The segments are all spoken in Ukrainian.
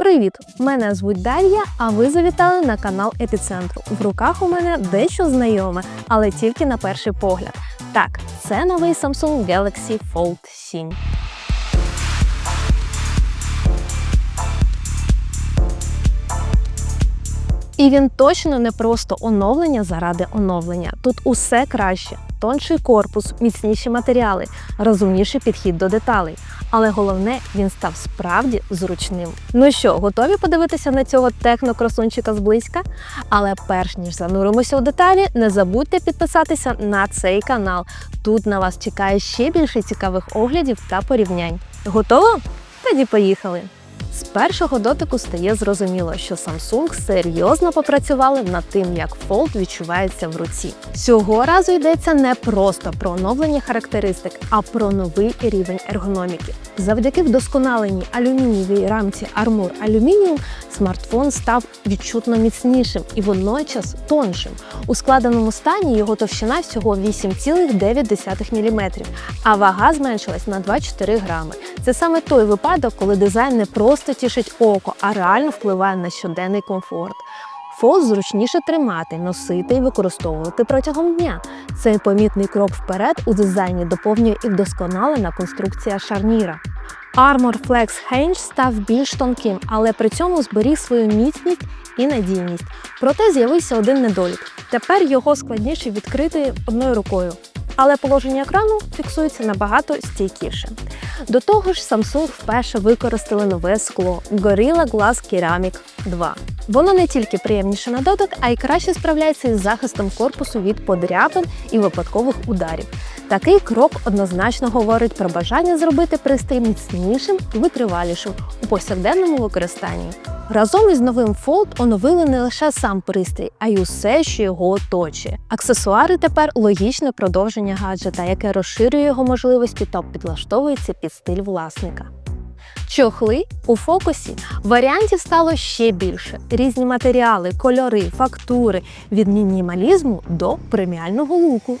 Привіт! Мене звуть Дар'я, а ви завітали на канал Епіцентру. В руках у мене дещо знайоме, але тільки на перший погляд. Так, це новий Samsung Galaxy Fold 7. І він точно не просто оновлення заради оновлення. Тут усе краще: тонший корпус, міцніші матеріали, розумніший підхід до деталей. Але головне, він став справді зручним. Ну що, готові подивитися на цього технокрасунчика зблизька? Але перш ніж зануримося у деталі, не забудьте підписатися на цей канал. Тут на вас чекає ще більше цікавих оглядів та порівнянь. Готово? Тоді поїхали! З першого дотику стає зрозуміло, що Samsung серйозно попрацювали над тим, як Fold відчувається в руці. Цього разу йдеться не просто про оновлення характеристик, а про новий рівень ергономіки. Завдяки вдосконаленій алюмінієвій рамці Armor Aluminium смартфон став відчутно міцнішим і водночас тоншим. У складеному стані його товщина всього 8,9 мм, а вага зменшилась на 2,4 грами. Це саме той випадок, коли дизайн не просто тішить око, а реально впливає на щоденний комфорт. Фол зручніше тримати, носити і використовувати протягом дня. Цей помітний крок вперед у дизайні доповнює і вдосконалена конструкція шарніра. Armor Flex Hinge став більш тонким, але при цьому зберіг свою міцність і надійність. Проте з'явився один недолік. Тепер його складніше відкрити одною рукою. Але положення екрану фіксується набагато стійкіше. До того ж, Samsung вперше використали нове скло Gorilla Glass Ceramic 2. Воно не тільки приємніше на дотик, а й краще справляється із захистом корпусу від подряпин і випадкових ударів. Такий крок однозначно говорить про бажання зробити пристрій міцнішим і витривалішим у повсякденному використанні. Разом із новим Fold оновили не лише сам пристрій, а й усе, що його оточує. Аксесуари тепер логічне продовження гаджета, яке розширює його можливості та підлаштовується під стиль власника. Чохли у фокусі варіантів стало ще більше: різні матеріали, кольори, фактури від мінімалізму до преміального луку.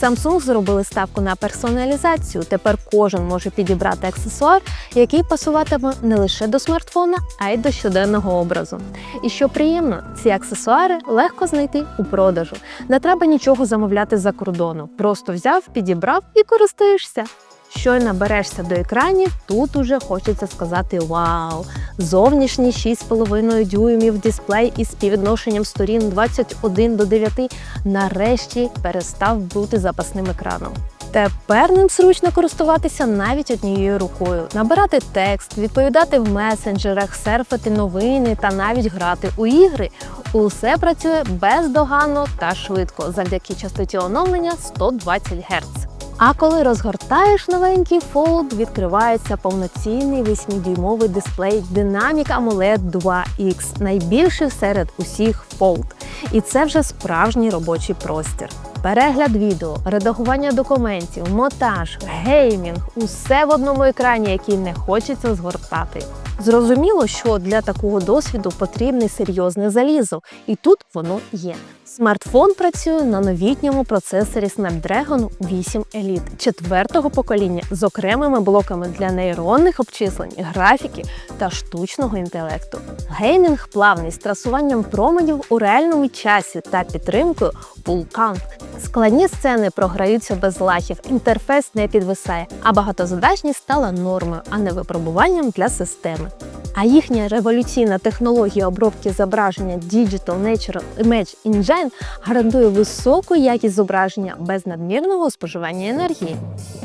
Samsung зробили ставку на персоналізацію. Тепер кожен може підібрати аксесуар, який пасуватиме не лише до смартфона, а й до щоденного образу. І що приємно, ці аксесуари легко знайти у продажу. Не треба нічого замовляти за кордону. Просто взяв, підібрав і користуєшся. Щойно берешся до екранів, тут уже хочеться сказати вау! Зовнішній 6,5 дюймів дисплей із співвідношенням сторін 21 до 9 нарешті перестав бути запасним екраном. Тепер ним зручно користуватися навіть однією рукою, набирати текст, відповідати в месенджерах, серфити новини та навіть грати у ігри. Усе працює бездоганно та швидко завдяки частоті оновлення 120 Гц. А коли розгортаєш новенький Fold, відкривається повноцінний 8-дюймовий дисплей Dynamic AMOLED 2X, найбільший серед усіх Fold. І це вже справжній робочий простір. Перегляд відео, редагування документів, монтаж, геймінг усе в одному екрані, який не хочеться згортати. Зрозуміло, що для такого досвіду потрібне серйозне залізо, і тут воно є. Смартфон працює на новітньому процесорі Snapdragon 8 Elite четвертого покоління з окремими блоками для нейронних обчислень, графіки та штучного інтелекту. Геймінг плавний з трасуванням променів у реальному часі та підтримкою Count. Складні сцени програються без лахів, інтерфейс не підвисає, а багатозадачність стала нормою, а не випробуванням для системи. А їхня революційна технологія обробки зображення Digital Natural Image Engine гарантує високу якість зображення без надмірного споживання енергії.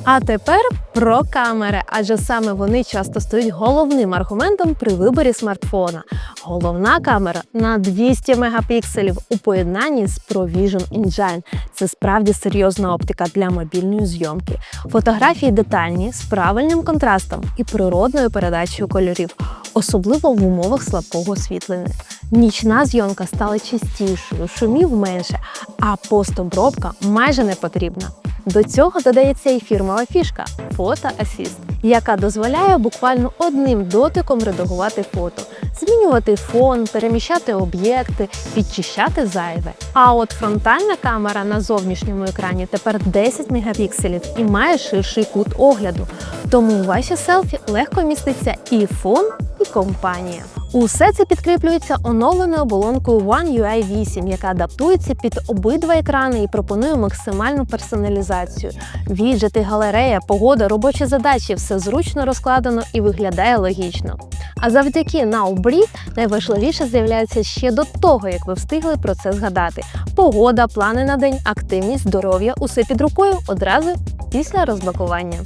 А тепер про камери, адже саме вони часто стають головним аргументом при виборі смартфона. Головна камера на 200 мегапікселів у поєднанні з ProVision Engine. Це справді серйозна оптика для мобільної зйомки. Фотографії детальні з правильним контрастом і природною передачею кольорів, особливо в умовах слабкого освітлення. Нічна зйомка стала частішою, шумів менше, а постобробка майже не потрібна. До цього додається і фірмова фішка Фото Assist, яка дозволяє буквально одним дотиком редагувати фото. змінювати фон, переміщати об'єкти, підчищати зайве. А от фронтальна камера на зовнішньому екрані тепер 10 мегапікселів і має ширший кут огляду. Тому ваші селфі легко міститься і фон, і компанія. Усе це підкріплюється оновленою оболонкою One UI 8, яка адаптується під обидва екрани і пропонує максимальну персоналізацію. Віджити, галерея, погода, робочі задачі все зручно розкладено і виглядає логічно. А завдяки Now Breathe найважливіше з'являється ще до того, як ви встигли про це згадати. Погода, плани на день, активність, здоров'я усе під рукою одразу після розблокування.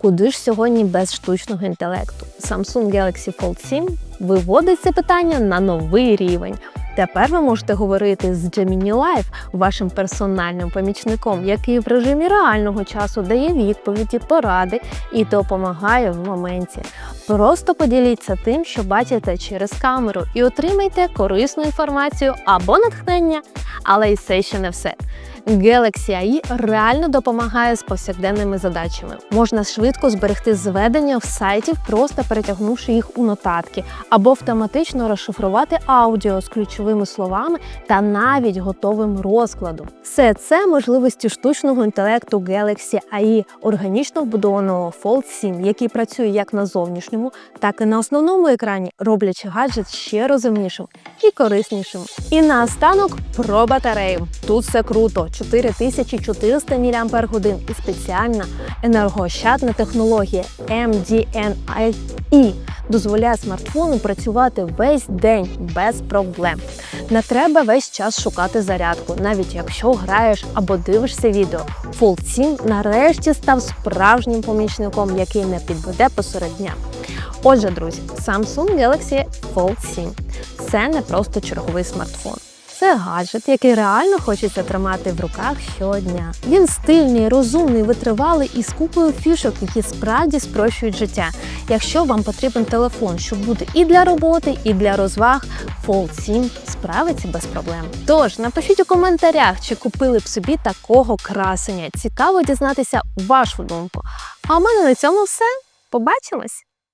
Куди ж сьогодні без штучного інтелекту? Samsung Galaxy Fold 7 виводить це питання на новий рівень. Тепер ви можете говорити з Gemini Live, вашим персональним помічником, який в режимі реального часу дає відповіді, поради і допомагає в моменті. Просто поділіться тим, що бачите через камеру, і отримайте корисну інформацію або натхнення. Але і це ще не все. Galaxy AI реально допомагає з повсякденними задачами. Можна швидко зберегти зведення в сайтів, просто перетягнувши їх у нотатки, або автоматично розшифрувати аудіо з ключовими словами та навіть готовим розкладом. Все це можливості штучного інтелекту Galaxy AI, органічно вбудованого Fold 7, який працює як на зовнішньому, так і на основному екрані, роблячи гаджет ще розумнішим і кориснішим. І наостанок про батарею. Тут все круто: 4400 мАч і спеціальна енергоощадна технологія MDNI дозволяє смартфону працювати весь день без проблем. Не треба весь час шукати зарядку, навіть якщо граєш або дивишся відео. Fold 7 нарешті став справжнім помічником, який не підведе посеред дня. Отже, друзі, Samsung Galaxy Fold 7 – це не просто черговий смартфон. Це гаджет, який реально хочеться тримати в руках щодня. Він стильний, розумний, витривалий і з купою фішок, які справді спрощують життя. Якщо вам потрібен телефон, щоб бути і для роботи, і для розваг, Fold 7 справиться без проблем. Тож напишіть у коментарях, чи купили б собі такого красення. Цікаво дізнатися вашу думку. А у мене на цьому все. Побачимось!